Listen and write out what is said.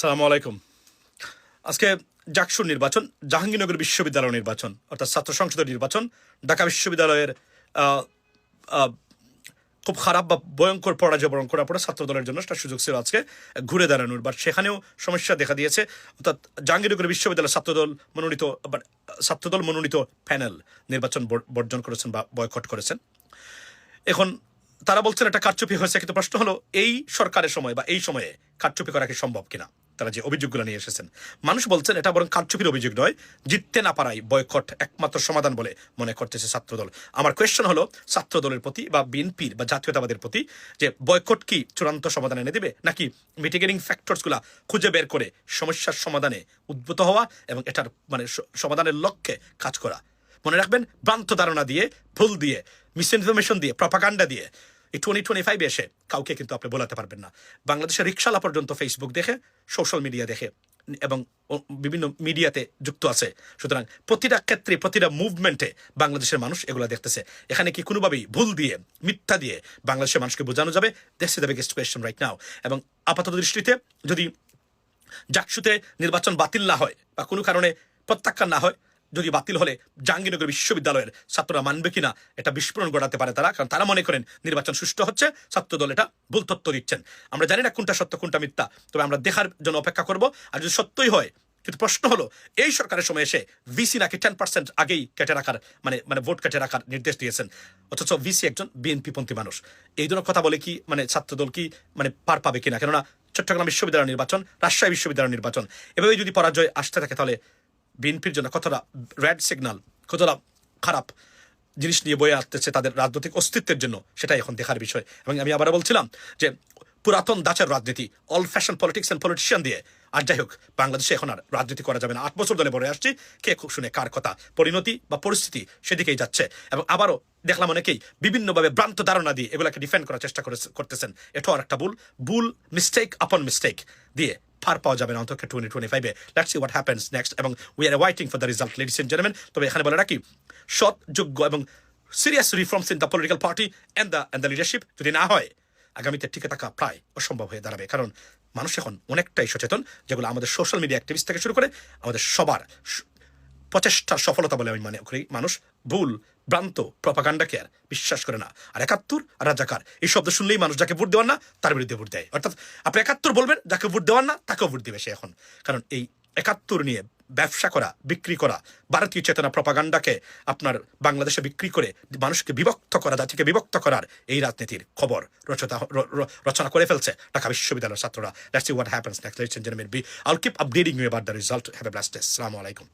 সালামু আলাইকুম। আজকে জাকসুর নির্বাচন, জাহাঙ্গীরনগর বিশ্ববিদ্যালয় নির্বাচন, অর্থাৎ ছাত্র সংসদের নির্বাচন, ঢাকা বিশ্ববিদ্যালয়ের খুব খারাপ বা ভয়ঙ্কর পরাজয় বরণ করার পরে ছাত্র দলের জন্য একটা সুযোগ ছিল আজকে ঘুরে দাঁড়ানোর। বাট সেখানেও সমস্যা দেখা দিয়েছে। অর্থাৎ জাহাঙ্গীরনগর বিশ্ববিদ্যালয় ছাত্রদল মনোনীত ছাত্রদল মনোনীত প্যানেল নির্বাচন বর্জন করেছেন বা বয়কট করেছেন। এখন তারা বলছেন একটা কারচুপি হয়েছে, কিন্তু প্রশ্ন হলো, এই সরকারের সময় বা এই সময়ে কারচুপি করা কি সম্ভব কিনা? তারা যে অভিযোগগুলো নিয়ে এসেছেন। মানুষ বলছেন, এটা বরং কারচুপির অভিযোগ নয়। জিততে না পারাই বয়কট একমাত্র সমাধান বলে মনে করতেছে ছাত্রদল। আমার কোয়েশ্চন হলো, ছাত্রদলের প্রতি বা বিএনপির বা জাতীয়তাবাদের প্রতি যে বয়কট কি চূড়ান্ত সমাধান এনে দেবে, নাকি মিটিগেটিং ফ্যাক্টরসগুলা খুঁজে বের করে সমস্যার সমাধানে উদ্ভূত হওয়া এবং এটার মানে সমাধানের লক্ষ্যে কাজ করা? মনে রাখবেন, ভ্রান্ত ধারণা দিয়ে, ভুল দিয়ে মিস ইনফরমেশন দিয়ে প্রপাকাণ্ডা দিয়ে এই টোয়েন্টি টোয়েন্টি ফাইভ এসে কাউকে কিন্তু আপনি বোলাতে পারবেন না। বাংলাদেশের রিক্সালা পর্যন্ত ফেসবুক দেখে সোশ্যাল মিডিয়া দেখে, এবং বিভিন্ন মিডিয়াতে যুক্ত আছে। সুতরাং প্রতিটা ক্ষেত্রে, প্রতিটা মুভমেন্টে বাংলাদেশের মানুষ এগুলো দেখতেছে। এখানে কি কোনোভাবেই ভুল দিয়ে, মিথ্যা দিয়ে বাংলাদেশের মানুষকে বোঝানো যাবে? That's the biggest question right now এবং আপাতত দৃষ্টিতে যদি জাকসুতে নির্বাচন বাতিল না হয়, বা কোনো কারণে প্রত্যাখ্যান না হয় যদি বাতিল হলে জাহাঙ্গীরনগর বিশ্ববিদ্যালয়ের ছাত্ররা মানবে কিনা এটা বিস্ফোরণ ঘটাতে পারে তারা। কারণ তারা মনে করেন নির্বাচন সুষ্ঠু হচ্ছে ছাত্র দল এটা ভুল তথ্য দিচ্ছেন। আমরা জানি না কোনটা সত্য, কোনটা মিথ্যা, তবে আমরা দেখার জন্য অপেক্ষা করব। আর যদি সত্যই হয়, কিন্তু প্রশ্ন হলো, এই সরকারের সময় এসে ভিসি নাকি টেন পার্সেন্ট আগেই কেটে রাখার মানে মানে ভোট কেটে রাখার নির্দেশ দিয়েছেন। অথচ ভিসি একজন বিএনপি পন্থী মানুষ। এই ধরনের কথা বলে কি মানে ছাত্রদল কি মানে পার পাবে কিনা? কেননা চট্টগ্রাম বিশ্ববিদ্যালয় নির্বাচন, রাজশাহী বিশ্ববিদ্যালয় নির্বাচন এভাবে যদি পরাজয় আসতে থাকে তাহলে বিএনপির জন্য কতটা রেড সিগন্যাল কতটা খারাপ জিনিস নিয়ে বয়ে আসতেছে তাদের রাজনৈতিক অস্তিত্বের জন্য, সেটাই এখন দেখার বিষয়। এবং আমি আবার বলছিলাম যে পুরাতন দাচের রাজনীতি old fashion politics and politician দিয়ে, আর যাই হোক, বাংলাদেশে এখন আর রাজনীতি করা যাবে না। আট বছর ধরে বলে আসছি, কে খুব শুনে কার কথা, পরিণতি বা পরিস্থিতি সেদিকেই যাচ্ছে। এবং আবারও দেখলাম অনেকেই বিভিন্নভাবে ভ্রান্ত ধারণা দিয়ে এগুলাকে ডিফেন্ড করার চেষ্টা করে- করতেছেন। এটাও আর একটা ভুল ভুল মিস্টেক আপন মিস্টেক দিয়ে পার পাওয়া যাবে না, অন্তত টোয়েন্টি টোয়েন্টি ফাইভে লেটস হোয়াট হ্যাপেন্স নেক্সট এবং we are waiting for the result ladies and gentleman তবে এখানে বলে রাখি, সৎ, যোগ্য এবং serious reforms in the political party and the and the leadership যদি না হয়, আগামীতে টিকে থাকা প্রায় অসম্ভব হয়ে দাঁড়াবে। কারণ মানুষ এখন অনেকটাই সচেতন, যেগুলো আমাদের সোশ্যাল মিডিয়া অ্যাক্টিভিস্ট থেকে শুরু করে, আমাদের সবার প্রচেষ্টার সফলতা বলে আমি মনে করি। মানুষ ভুল, ভ্রান্ত প্রপাগান্ডাকে আর বিশ্বাস করে না। আর একাত্তর আর রাজাকার, এই শব্দ শুনলেই মানুষ যাকে ভোট দেওয়ান না, তার বিরুদ্ধে ভোট দেয়। অর্থাৎ আপনি একাত্তর বলবেন, যাকে ভোট দেওয়ান না, তাকেও ভোট দেবে সে এখন। কারণ এই একাত্তর নিয়ে ব্যবসা করা, বিক্রি করা, ভারতীয় চেতনা প্রপাগান্ডাকে আপনার বাংলাদেশে বিক্রি করে মানুষকে বিভক্ত করা, জাতিকে বিভক্ত করার এই রাজনীতির খবর রচনা রচনা করে ফেলছে ঢাকা বিশ্ববিদ্যালয়ের ছাত্ররা। Gentleman we'll keep updating you about the result have a blessed day আসসালামু আলাইকুম